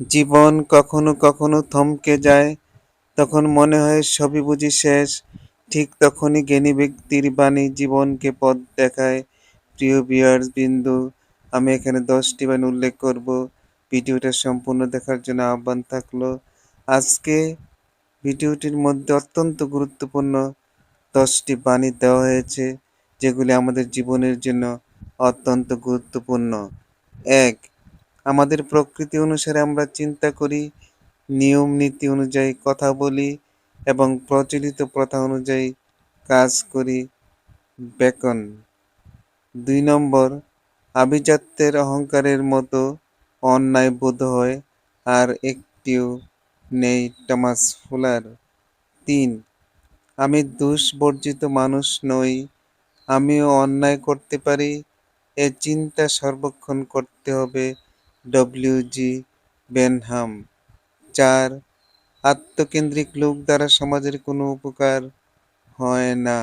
জীবন কখনো কখনো থমকে যায়, তখন মনে হয় সবই বুঝি শেষ। ঠিক তখনই জ্ঞানী ব্যক্তির বাণী জীবনকে পথ দেখায়। প্রিয় বিয়ার্স বিন্দু, আমি এখানে দশটি বাণী উল্লেখ করব। ভিডিওটা সম্পূর্ণ দেখার জন্য আহ্বান থাকল। আজকে ভিডিওটির মধ্যে অত্যন্ত গুরুত্বপূর্ণ দশটি বাণী দেওয়া হয়েছে, যেগুলি আমাদের জীবনের জন্য অত্যন্ত গুরুত্বপূর্ণ। এক আমাদের প্রকৃতি অনুসারে আমরা চিন্তা করি, নিয়ম নীতি অনুযায়ী কথা বলি এবং প্রচলিত প্রথা অনুযায়ী কাজ করি। বেকন দুই নম্বর, আভিজাত্যের অহংকারের মতো অন্যায় বোধ হয় আর একটিও নেই টমাস ফুলার। তিন, আমি দুষ্বর্জিত মানুষ নই, আমিও অন্যায় করতে পারি, এ চিন্তা সর্বক্ষণ করতে হবে ডব্লিউ জি বেনহাম। চার, আত্মকেন্দ্রিক লোক দ্বারা সমাজের কোনো উপকার হয় না।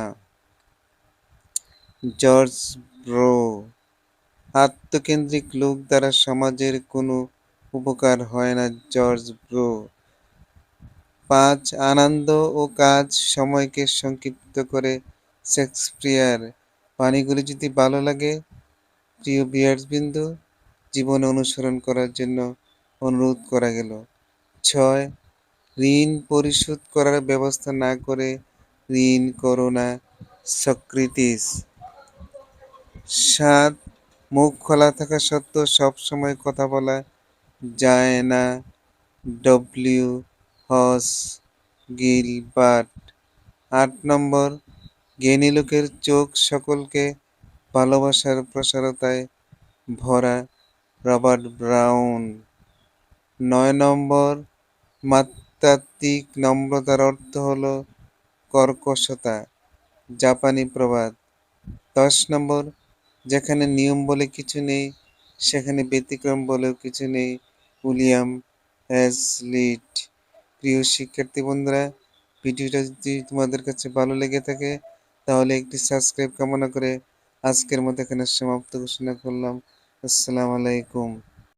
জর্জ ব্রো, আত্মকেন্দ্রিক লোক দ্বারা সমাজের কোনো উপকার হয় না, জর্জ ব্রো। পাঁচ, আনন্দ ও কাজ সময়কে সংক্ষিপ্ত করে শেক্সপিয়ার। বাণীগুলি যদি ভালো লাগে, প্রিয় বিয়ার্সবিন্দু জীবনে অনুসরণ করার জন্য অনুরোধ করা গেল। ছয়, ঋণ পরিশোধ করার ব্যবস্থা না করে ঋণ করোনা সক্রিটিস। সাত, মুখ খোলা থাকা সত্ত্বেও সবসময় কথা বলা যায় না। ডব্লিউ হস গিলবার্ট। আট নম্বর, জ্ঞানী লোকের চোখ সকলকে ভালোবাসার প্রসারতায় ভরা। Robert Brown. নয় নম্বর মাত্রাত্মিক নম্রতার অর্থ হল কর্কশতা, জাপানি প্রবাদ। দশ নম্বর, যেখানে নিয়ম বলে কিছু নেই, সেখানে ব্যতিক্রম বলেও কিছু নেই, উইলিয়াম হ্যাজলিট প্রিয় শিক্ষার্থী বন্ধুরা, ভিডিওটা যদি তোমাদের কাছে ভালো লেগে থাকে, তাহলে একটি সাবস্ক্রাইব কামনা করে আজকের মতো এখানে সমাপ্ত ঘোষণা করলাম। আসসালামু আলাইকুম